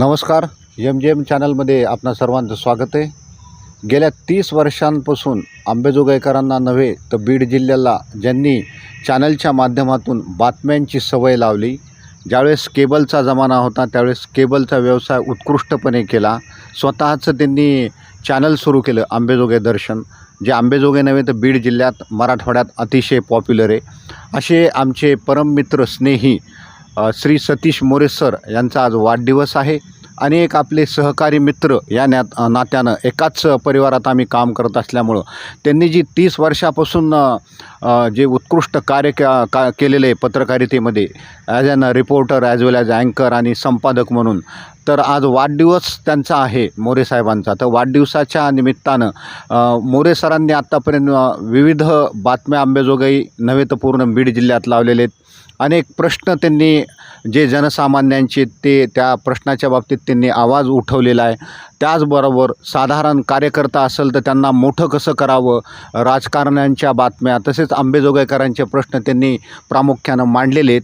नमस्कार. M G M चॅनलमध्ये आपणा सर्वांचं स्वागत आहे. गेल्या तीस वर्षांपासून आंबेजोगाईकरांना नव्हे तर बीड जिल्ह्याला ज्यांनी चॅनलच्या माध्यमातून बातम्यांची सवय लावली ज्यावेळेस केबलचा जमाना होता त्यावेळेस केबलचा व्यवसाय उत्कृष्टपणे केला. स्वतःचं त्यांनी चॅनल सुरू केलं आंबेजोगाई दर्शन जे आंबेजोगाई नव्हे तर बीड जिल्ह्यात मराठवाड्यात अतिशय पॉप्युलर आहे. असे आमचे परममित्र स्नेही श्री सतीश मोरे सर यांचा आज वाढदिवस आहे. अनेक आपले सहकारी मित्र या नात नात्यानं एकाच परिवारात आम्ही काम करत असल्यामुळं त्यांनी जी तीस वर्षापासून जे उत्कृष्ट कार्य का का केलेलं आहे पत्रकारितेमध्ये as an reporter as well as अँकर आणि संपादक म्हणून तर आज वाढदिवस त्यांचा आहे मोरे साहेबांचा. तर वाढदिवसाच्या निमित्तानं मोरे सरांनी आत्तापर्यंत विविध बातम्या आंबेजोगाई नव्हे तर पूर्ण बीड जिल्ह्यात लावलेले आहेत. अनेक प्रश्न त्यांनी जे जनसामान्यांचे ते त्या प्रश्नाच्या बाबतीत त्यांनी आवाज उठवलेला आहे. त्याचबरोबर साधारण कार्यकर्ता असेल तर त्यांना मोठं कसं करावं? राजकारण्यांच्या बातम्या तसेच आंबेजोगाईकरांचे प्रश्न त्यांनी प्रामुख्यानं मांडलेले आहेत.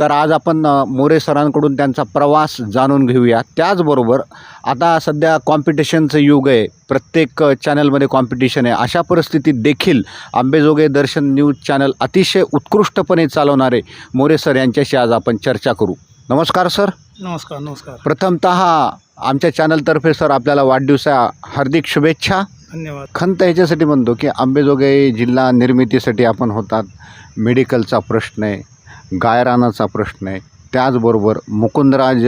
तर आज आपण मोरे सरांकडून त्यांचा प्रवास जाणून घेऊया. त्याचबरोबर आता सध्या कॉम्पिटिशनचं युग आहे. प्रत्येक चॅनलमध्ये कॉम्पिटिशन आहे. अशा परिस्थितीत देखील आंबेजोगाई दर्शन न्यूज चॅनल अतिशय उत्कृष्टपणे चालवणारे मोरे सर यांच्याशी आज आपण चर्चा करू. नमस्कार सर. नमस्कार नमस्कार. प्रथमत आमच्या चॅनलतर्फे सर आपल्याला वाढदिवसा हार्दिक शुभेच्छा. धन्यवाद. खंत ह्याच्यासाठी म्हणतो की आंबेजोगाई जिल्हा निर्मितीसाठी आपण होतात. मेडिकलचा प्रश्न आहे. गायरानाचा प्रश्न आहे. त्याचबरोबर मुकुंदराज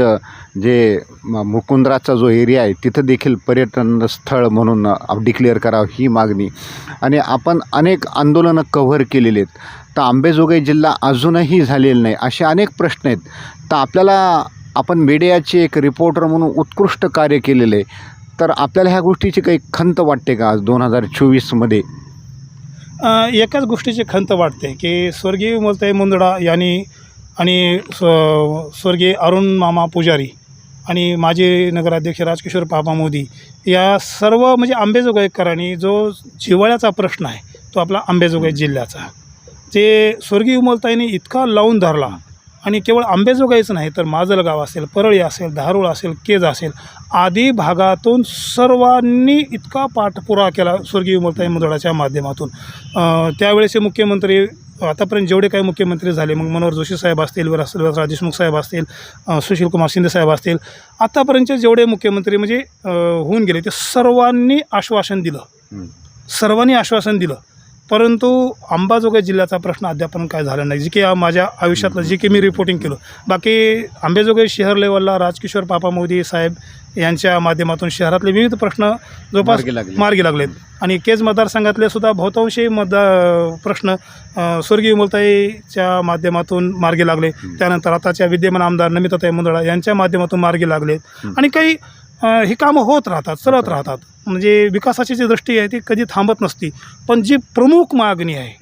जे म- जो एरिया आहे तिथं देखील पर्यटन स्थळ म्हणून डिक्लेअर करावं ही मागणी. आणि आपण अनेक आंदोलनं कव्हर केलेली आहेत. तर आंबेजोगाई जिल्हा अजूनही झालेला नाही असे अनेक प्रश्न आहेत. तर आपल्याला आपण मीडियाचे एक रिपोर्टर म्हणून उत्कृष्ट कार्य केलेलं आहे. तर आपल्याला ह्या गोष्टीची काही खंत वाटते का आज दोन हजार चोवीसमध्ये एकाच गोष्टीची खंत वाटते की स्वर्गीय मोलताई मुंदडा यांनी आणि स्व स्वर्गीय अरुण मामा पुजारी आणि माजी नगराध्यक्ष राजकिशोर पापा मोदी या सर्व म्हणजे आंबेजोगाईकरांनी जो जिव्हाळ्याचा प्रश्न आहे तो आपला आंबेजोगाई जिल्ह्याचा. ते स्वर्गीय उमलताईने इतका लावून धरला आणि केवळ आंबेजोगाईच नाही तर माजलगाव असेल परळी असेल धारूळ असेल केज असेल आदी भागातून सर्वांनी इतका पाठपुरा केला स्वर्गीय उमलताई मुंदडाच्या माध्यमातून. अ, त्यावेळेचे मुख्यमंत्री आतापर्यंत जेवढे काही मुख्यमंत्री झाले मग मनोहर जोशी साहेब असतील विलासराव देशमुख साहेब असतील सुशीलकुमार शिंदे साहेब असतील आतापर्यंतचे जेवढे मुख्यमंत्री म्हणजे होऊन गेले ते सर्वांनी आश्वासन दिलं. सर्वांनी आश्वासन दिलं. परंतु अंबाजोगाई जिल्ह्याचा प्रश्न अद्यापर्यंत काय झाला नाही. जे की माझ्या आयुष्यातलं जे की मी रिपोर्टिंग केलं. बाकी आंबेजोगाई शहर लेवलला राजकिशोर पापा मोदी साहेब यांच्या माध्यमातून शहरातले विविध प्रश्न जवळपास मार्गी लागले. मार्गी लागलेत. आणि केज मतदारसंघातले सुद्धा बहुतांशी मतदार प्रश्न स्वर्गीय मुलताईच्या माध्यमातून मार्गी लागले. त्यानंतर आताच्या विद्यमान आमदार नमिताताई मुंदळा यांच्या माध्यमातून मार्गी लागले हं. आणि काही ही कामं होत राहतात चालत राहतात म्हणजे विकासाची जी दृष्टी आहे ती कधी थांबत नसती पण जी प्रमुख मागणी आहे.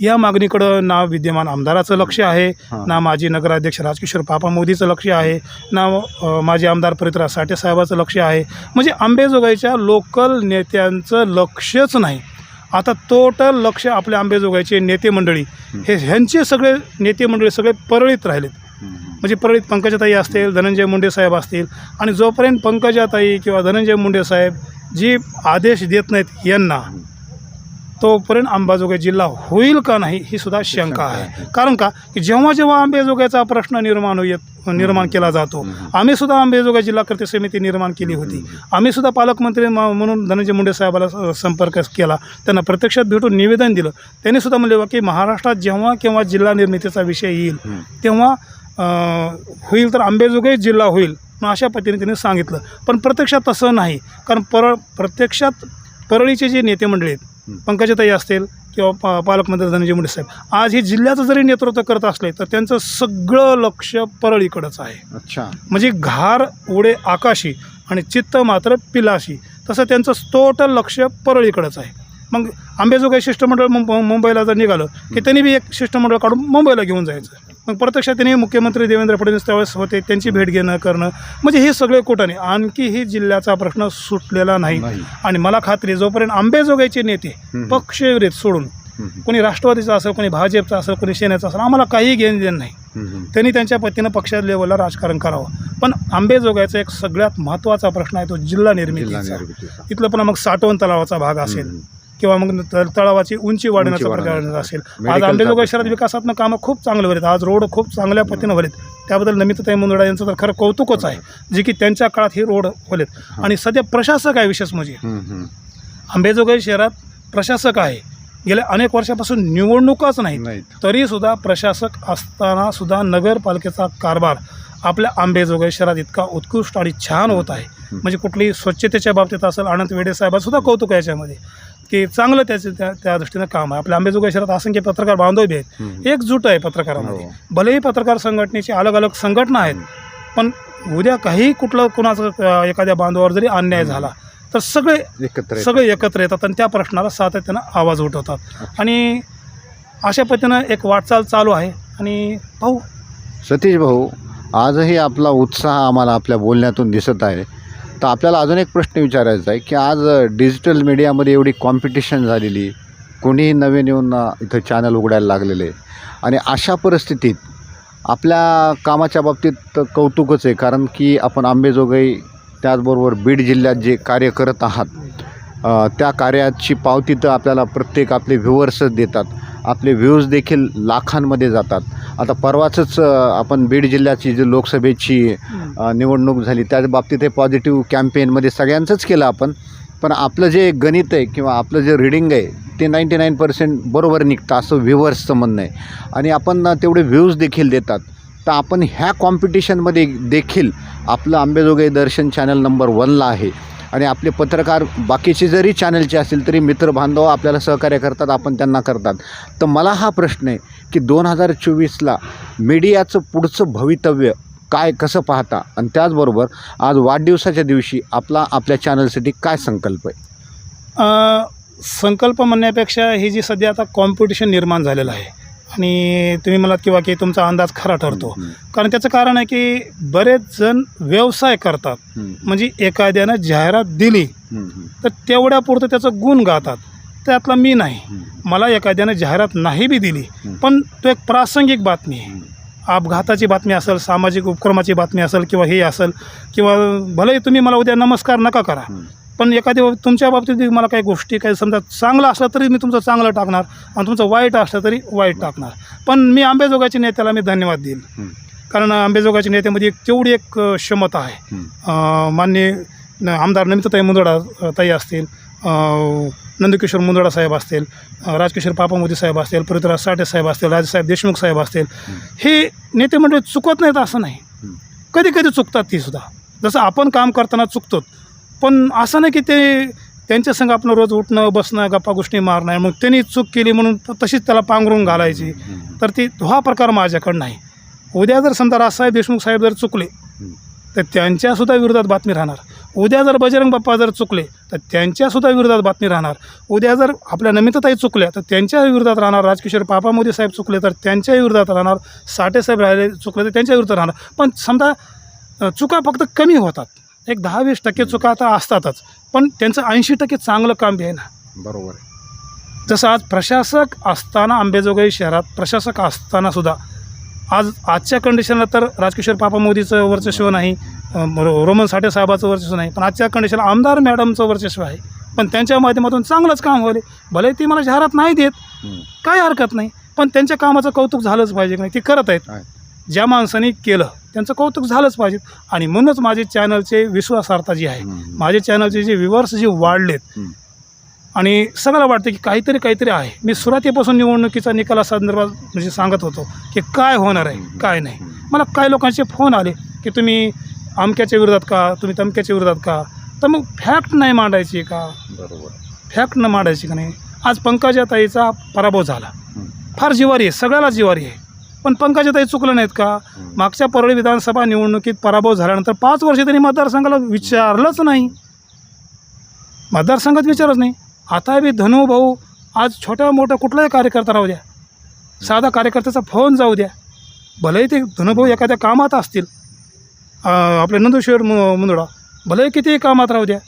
या मागणीकडं ना विद्यमान आमदाराचं लक्ष आहे. ना माजी नगराध्यक्ष राजकिशोर पापा मोदीचं लक्ष आहे ना माजी आमदार पृथ्वीराज साठे साहेबाचं लक्ष आहे म्हणजे आंबेजोगाईच्या लोकल नेत्यांचं लक्षच नाही आता टोटल लक्ष आपल्या आंबेजोगाईचे नेते मंडळी हे ह्यांचे सगळे नेते मंडळी सगळे परळीत राहिलेत. म्हणजे परळीत पंकजाताई असतील धनंजय मुंडे साहेब असतील आणि जोपर्यंत पंकजाताई किंवा धनंजय मुंडे साहेब जी आदेश देत नाहीत यांना तोपर्यंत अंबाजोगाई जिल्हा होईल का नाही ही सुद्धा शंका आहे. कारण का? की जेव्हा जेव्हा आंबेजोगाईचा प्रश्न निर्माण होत निर्माण केला जातो आम्ही सुद्धा आंबेजोगाई जिल्हा कृती समिती निर्माण केली होती. आम्ही सुद्धा पालकमंत्री म- म्हणून धनंजय मुंडे साहेबाला संपर्क केला. त्यांना प्रत्यक्षात भेटून निवेदन दिलं. त्यांनी सुद्धा म्हणले बा की महाराष्ट्रात जेव्हा केव्हा जिल्हा निर्मितीचा विषय येईल तेव्हा होईल तर आंबेजोगाई जिल्हा होईल मग अशा पद्धतीने त्यांनी सांगितलं. पण प्रत्यक्षात तसं नाही. कारण परळ प्रत्यक्षात परळीचे जे नेते मंडळी आहेत पंकजाताई असतील किंवा पा पालकमंत्री धनंजय मुंडे साहेब आज हे जिल्ह्याचं जरी नेतृत्व करत असले तर त्यांचं सगळं लक्ष परळीकडंच आहे. अच्छा. म्हणजे घार उडे आकाशी आणि चित्त मात्र पिलाशी. तसं त्यांचं टोटल लक्ष परळीकडंच आहे. मग आंबेजोगाई शिष्टमंडळ मुंब मुंबईला जर निघालं की त्यांनी बी एक शिष्टमंडळ काढून मुंबईला घेऊन जायचं. मग प्रत्यक्षात त्यांनी मुख्यमंत्री देवेंद्र फडणवीस त्यावेळेस होते त्यांची भेट घेणं करणं म्हणजे हे सगळे कुठाने आणखी ही जिल्ह्याचा प्रश्न सुटलेला नाही. आणि मला खात्री जोपर्यंत आंबेजोगाईचे नेते. पक्षविरहित सोडून. कोणी राष्ट्रवादीचा असेल कोणी भाजपचा असेल कोणी सेनेचा असेल आम्हाला काही घेणं देणं नाही. त्यांनी त्यांच्या पद्धतीनं पक्षा लेवलला राजकारण करावं पण आंबेजोगाईचा एक सगळ्यात महत्त्वाचा प्रश्न आहे तो जिल्हा निर्मितीचा निर्मितीचा. इथलं पण मग साठवण तलावाचा भाग असेल. किंवा मग त- तळावाची उंची वाढवण्याचा उंची प्रकार वाढवण्याचा. असेल. आज आंबेजोगाई. शहरात विकासात्मक कामं खूप चांगले होत आज रोड खूप चांगल्या पद्धतीनं होलेत त्याबद्दल नमिताताई मुंदडा यांचं तर खरं कौतुकच आहे जे की त्यांच्या काळात हे रोड होलेत आणि सध्या प्रशासक आहे विशेष म्हणजे. हम्म. हम्म. आंबेजोगाई शहरात प्रशासक आहे. गेल्या अनेक वर्षापासून निवडणुकाच नाहीत. नाहीत. तरीसुद्धा प्रशासक असताना सुद्धा नगरपालिकेचा कारभार आपल्या आंबेजोगाई शहरात इतका उत्कृष्ट आणि छान होत आहे. म्हणजे कुठली स्वच्छतेच्या बाबतीत असेल अनंत वेडे साहेबांसुद्धा कौतुक आहे याच्यामध्ये. की चांगलं त्याचं त्या त्या दृष्टीनं काम आहे. आपल्या आंबेजोगाई शहरात असंख्य पत्रकार बांधव बी आहेत. एकजूट आहे पत्रकारामध्ये. हो. भलेही पत्रकार संघटनेची अलग अलग संघटना आहेत पण उद्या काही कुठलं कुणाचं एखाद्या बांधवावर जरी अन्याय झाला तर सगळे एकत्र. सगळे एकत्र येतात आणि त्या प्रश्नाला सातत्यानं आवाज उठवतात. आणि अशा पद्धतीनं एक वाटचाल चालू आहे. आणि पाहू सतीश भाऊ आजही आपला उत्साह आम्हाला आपल्या बोलण्यातून दिसत आहे. तर आपल्याला अजून एक प्रश्न विचारायचा आहे की आज डिजिटल मीडियामध्ये एवढी कॉम्पिटिशन झालेली कोणीही नवीन येऊन इथं चॅनल उघडायला लागलेले आणि अशा परिस्थितीत आपल्या कामाच्या बाबतीत कौतुकच आहे. कारण की आपण आंबेजोगाई त्याचबरोबर बीड जिल्ह्यात जे कार्य करत आहात त्या कार्याची पावती तर आपल्याला प्रत्येक आपले व्ह्युअर्सच देतात. आपले व्ह्यूज देखील लाखांमध्ये जातात. आता परवाचंच आपण बीड जिल्ह्याची जी लोकसभेची निवडणूक झाली त्या बाबतीत हे पॉझिटिव्ह कॅम्पेनमध्ये सगळ्यांचंच केलं आपण. पण आपलं जे गणित आहे किंवा आपलं जे रिडिंग आहे ते नाईंटी नाईन पर्सेंट बरोबर निघतं असं व्ह्युअर्सचं म्हणणं आहे. आणि आपण तेवढे व्ह्यूज देखील देतात. तर आपण ह्या कॉम्पिटिशनमध्ये देखील आपलं आंबेजोगाई दर्शन चॅनल नंबर वनला आहे. आणि आपले पत्रकार बाकीचे जरी चॅनलचे असतील तरी मित्रबांधव आपल्याला सहकार्य करतात आपण त्यांना करतात. तर मला हा प्रश्न आहे की दोन हजार चोवीसला मीडियाचं पुढचं भवितव्य काय कसं पाहता? आणि त्याचबरोबर आज वाढदिवसाच्या दिवशी आपला आपल्या चॅनलसाठी काय संकल्प आहे? संकल्प म्हणण्यापेक्षा ही जी सध्या आता कॉम्पिटिशन निर्माण झालेलं आहे आणि तुम्ही म्हणालात किंवा की तुमचा अंदाज खरा ठरतो. कारण त्याचं कारण आहे की बरेच जण व्यवसाय करतात. म्हणजे एखाद्यानं जाहिरात दिली तर तेवढ्यापुरतं त्याचं गुण गातात. त्यातला मी नाही. मला एखाद्यानं जाहिरात नाही बी दिली. पण तो एक प्रासंगिक बातमी आहे. अपघाताची बातमी असेल सामाजिक उपक्रमाची बातमी असेल किंवा हे असेल किंवा भले तुम्ही मला उद्या नमस्कार नका करा पण एखाद्या बाब- तुमच्या बाबतीत मला काही गोष्टी काही समजा चांगलं असलं तरी मी तुमचं चांगलं टाकणार आणि तुमचं वाईट असलं तरी वाईट टाकणार. पण मी आंबेजोगाच्या नेत्याला मी धन्यवाद देईल हं. कारण आंबेजोगाच्या नेत्यामध्ये एक तेवढी एक क्षमता आहे. न- आमदार नमिताताई मुंदडा ताई असतील नंदकिशोर मुंदडा साहेब असतील राजकिशोर पापा मोदी साहेब असतील पृथ्वीराज साठे साहेब असतील राजसाहेब देशमुख साहेब असतील हे नेते मंडळी चुकत नाहीत असं नाही. कधी कधी चुकतात ती सुद्धा. जसं आपण काम करताना चुकतो पण असं नाही की ते त्यांच्या संग आपण रोज उठणं बसणं गप्पा गोष्टी मारणं मग त्यांनी चूक केली म्हणून तशीच त्याला पांघरून घालायची. तर ती हा प्रकार माझ्याकडं नाही. उद्या जर समजा राजसाहेब देशमुख साहेब जर चुकले तर त्यांच्यासुद्धा विरोधात बातमी राहणार. उद्या जर बजरंग बाप्पा जर चुकले तर त्यांच्यासुद्धा विरोधात बातमी राहणार. उद्या जर आपल्या नमिताताई चुकल्या तर त्यांच्या विरोधात राहणार. राजकिशोर पापा मोदी साहेब चुकले तर त्यांच्या विरोधात राहणार. साठे साहेब राहिले चुकले तर त्यांच्या विरोधात राहणार. पण समजा चुका फक्त कमी होतात. एक दहा वीस टक्के चुका तर असतातच. पण त्यांचं ऐंशी टक्के चांगलं काम बी आहे ना. बरोबर आहे. जसं आज प्रशासक असताना आंबेजोगाई शहरात प्रशासक असताना सुद्धा आज आजच्या कंडिशनला तर राजकिशोर पापा मोदीचं वर्चस्व नाही रो- रोमन साठे साहेबाचं वर्चस्व नाही पण आजच्या कंडिशनला आमदार मॅडमचं वर्चस्व आहे. पण त्यांच्या माध्यमातून चांगलंच काम होईल भले ती मला जाहिरात नाही देत. काय हरकत नाही. पण त्यांच्या कामाचं कौतुक झालंच पाहिजे की नाही ते करत आहेत. आहे. ज्या माणसाने केलं त्यांचं कौतुक झालंच पाहिजे. आणि म्हणूनच माझे चॅनलचे विश्वासार्हता जी आहे. माझे चॅनलचे जे व्ह्युअर्स जे वाढलेत. आणि सगळ्याला वाटतं की काहीतरी काहीतरी आहे. मी सुरुवातीपासून निवडणुकीचा निकाला संदर्भात म्हणजे सांगत होतो की काय होणार आहे काय नाही. मला काही लोकांचे फोन आले की तुम्ही अमक्याच्या विरोधात का तुम्ही तमक्याच्या विरोधात का? तर मग फॅक्ट नाही मांडायची का? बरोबर. फॅक्ट न मांडायची का नाही? आज पंकजाताईचा पराभव झाला. फार जिवारी आहे सगळ्याला जिवारी आहे. पण पंकजाताई चुकलं नाहीत का? मागच्या परळी विधानसभा निवडणुकीत पराभव झाल्यानंतर पाच वर्ष त्यांनी मतदारसंघाला विचारलंच नाही. मतदारसंघात विचारच नाही. आता बी धनु भाऊ आज छोट्या मोठा कुठलाही कार्यकर्ता राहू द्या. साधा कार्यकर्त्याचा फोन जाऊ द्या. भलेही ते धनुभाऊ एखाद्या कामात असतील. आपले नंदुशेर मु मुंदडा भलेही कितीही कामात राहू द्या.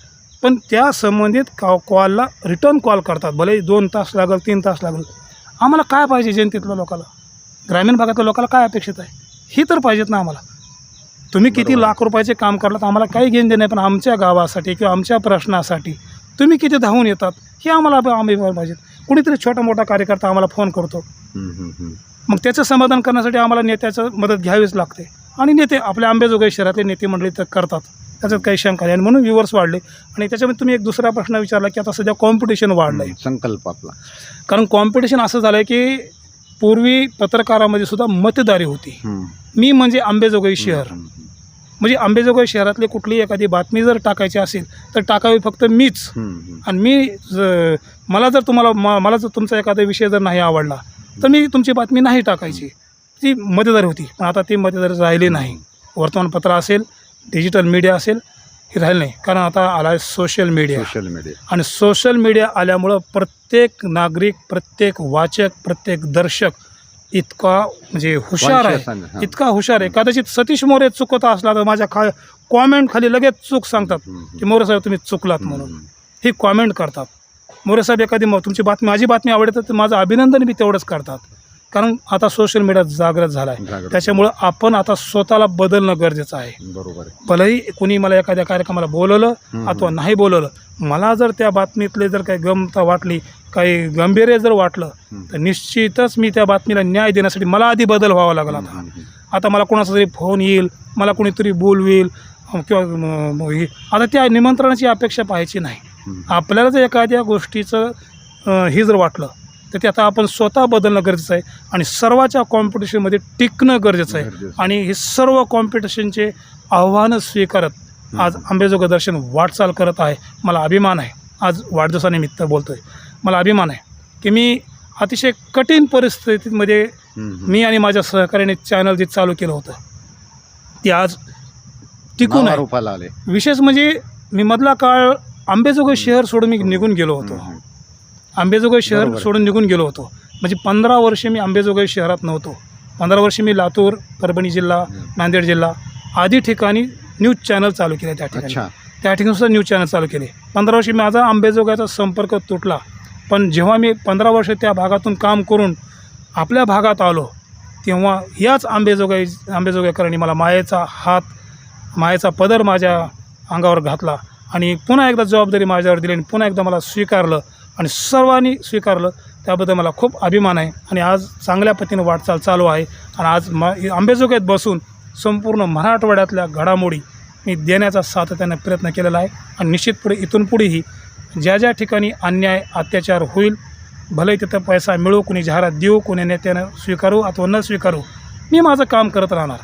पण त्या संबंधित का कॉलला रिटर्न कॉल करतात. भलेही दोन तास लागेल तीन तास लागेल. आम्हाला काय पाहिजे जनतेतल्या लोकाला? ग्रामीण भागातल्या लोकाला काय अपेक्षित आहे? ही तर पाहिजेत ना आम्हाला. तुम्ही किती. लाख रुपयाचे काम करलात तर आम्हाला काही घेणं देणं नाही पण आमच्या गावासाठी किंवा आमच्या प्रश्नासाठी तुम्ही किती धावून येतात हे आम्हाला आम्ही पाहिजेत. कुणीतरी छोटा मोठा कार्यकर्ता आम्हाला फोन करतो. मग त्याचं समाधान करण्यासाठी आम्हाला नेत्याचं मदत घ्यावीच लागते. आणि नेते आपल्या आंबेजोगाई शहरातले नेते मंडळी तर करतात. त्याच्यात काही शंका नाही. आणि म्हणून व्ह्युअर्स वाढले. आणि त्याच्यामध्ये तुम्ही एक दुसरा प्रश्न विचारला की आता सध्या कॉम्पिटिशन वाढलं आहे संकल्प आपला. कारण कॉम्पिटिशन असं झालं आहे की पूर्वी पत्रकारामध्ये सुद्धा मतदारी होती. मी म्हणजे आंबेजोगाई शहर. म्हणजे आंबेजोगाई शहरातली कुठलीही एखादी बातमी जर टाकायची असेल तर टाकावी फक्त मीच. आणि मी ज- मला जर तुम्हाला म- मला जर तुमचा एखादा विषय जर नाही आवडला तर मी तुमची बातमी नाही टाकायची. ती मदतदारी होती. पण आता ती मदतदारी राहिली नाही. वर्तमानपत्र असेल डिजिटल मीडिया असेल हे राहिलं नाही. कारण आता आला आहे सोशल मीडिया सोशल मीडिया आणि सोशल मीडिया आल्यामुळं प्रत्येक नागरिक प्रत्येक वाचक प्रत्येक दर्शक इतका म्हणजे हुशार आहे. इतका हुशार आहे. कदाचित सतीश मोरे चुकत असला तर माझ्या खा कॉमेंट खाली लगेच चूक सांगतात की मोरे साहेब तुम्ही चुकलात म्हणून. हे कॉमेंट करतात. मोरे साहेब एखादी म- तुमची बातमी माझी बातमी आवडते तर माझं अभिनंदन बी तेवढंच करतात. कारण आता सोशल मीडिया जागृत झाला आहे. त्याच्यामुळं आपण आता स्वतःला बदलणं गरजेचं आहे बरोबर आहे भलेही कुणी मला एखाद्या कार्यक्रमाला बोलवलं हम्म. अथवा नाही बोलवलं मला जर त्या बातमीतले जर काही गमता वाटली काही गंभीर्य जर वाटलं हम्म. तर निश्चितच मी त्या बातमीला न्याय देण्यासाठी मला आधी बदल व्हावा लागला आता हम्म, हम्म. आता मला कोणाचा तरी फोन येईल मला कोणीतरी बोलवेल अं, किंवा हे- आता त्या निमंत्रणाची अपेक्षा पाहायची नाही हम्म. आपल्याला जर एखाद्या गोष्टीचं अं, हे जर वाटलं तर ते आता आपण स्वतः बदलणं गरजेचं आहे आणि सर्वाच्या कॉम्पिटिशनमध्ये टिकणं गरजेचं आहे. आणि हे सर्व कॉम्पिटिशनचे आव्हानं स्वीकारत आज आंबेजोगाई दर्शन वाटचाल करत आहे. मला अभिमान आहे. आज वाढदिवसानिमित्त बोलतो आहे मला अभिमान आहे की मी अतिशय कठीण परिस्थितीमध्ये. मी आणि माझ्या सहकार्याने चॅनल जे चालू केलं होतं ते आज टिकून आहे. विशेष म्हणजे मी मधला काळ आंबेजोगाई शहर सोडून मी निघून गेलो होतो. आंबेजोगाई शहर. सोडून निघून गेलो होतो. म्हणजे पंधरा वर्षे मी आंबेजोगाई शहरात नव्हतो. पंधरा वर्षे मी लातूर परभणी जिल्हा. नांदेड जिल्हा आदी ठिकाणी न्यूज चॅनल चालू केले त्या ठिकाणी. त्या ठिकाणी सुद्धा न्यूज चॅनल चालू केले. पंधरा वर्षी माझा आंबेजोगाईचा संपर्क तुटला. पण जेव्हा मी पंधरा वर्ष त्या भागातून काम करून आपल्या भागात आलो तेव्हा याच आंबेजोगाई आंबेजोगाईकरांनी मला मायेचा हात मायेचा पदर माझ्या अंगावर घातला आणि पुन्हा एकदा जबाबदारी माझ्यावर दिली आणि पुन्हा एकदा मला स्वीकारलं. आणि सर्वांनी स्वीकारलं त्याबद्दल मला खूप अभिमान आहे. आणि आज चांगल्या पद्धतीने वाटचाल चालू आहे. आणि आज म आंबेजोगाईत बसून संपूर्ण मराठवाड्यातल्या घडामोडी मी देण्याचा सातत्याने प्रयत्न केलेला आहे. आणि निश्चित पुढे इथून पुढेही ज्या ज्या ठिकाणी अन्याय अत्याचार होईल भले तिथं पैसा मिळू कोणी जाहिरात देऊ कोणी नेत्यानं स्वीकारू अथवा न स्वीकारू मी माझं काम करत राहणार.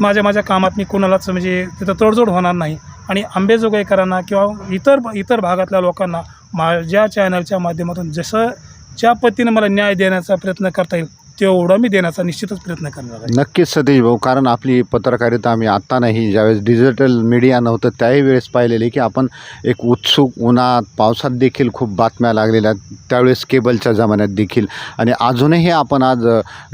माझ्या माझ्या कामात मी कोणालाच म्हणजे तिथं तडजोड होणार नाही. आणि आंबेजोगाईकरांना किंवा इतर इतर भागातल्या लोकांना माझ्या चॅनलच्या माध्यमातून जसं ज्या पद्धतीने मला न्याय देण्याचा प्रयत्न करता येईल तेवढा मी देण्याचा निश्चितच प्रयत्न करणार आहे. नक्कीच सतीश भाऊ कारण आपली पत्रकारिता आम्ही आत्ता नाही ज्यावेळेस डिजिटल मीडिया नव्हतं त्याही वेळेस पाहिलेली की आपण एक उत्सुक उन्हात पावसात देखील खूप बातम्या लागलेल्या त्यावेळेस केबलच्या जमान्यात देखील. आणि अजूनही आपण आज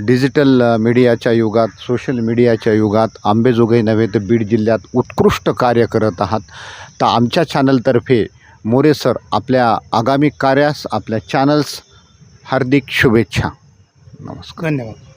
डिजिटल मीडियाच्या युगात सोशल मीडियाच्या युगात आंबेजोगाई नव्हे तर बीड जिल्ह्यात उत्कृष्ट कार्य करत आहात. तर आमच्या चॅनलतर्फे मोरे सर आपल्या आगामी कार्यास आपल्या चॅनल्स हार्दिक शुभेच्छा. नमस्कार. धन्यवाद.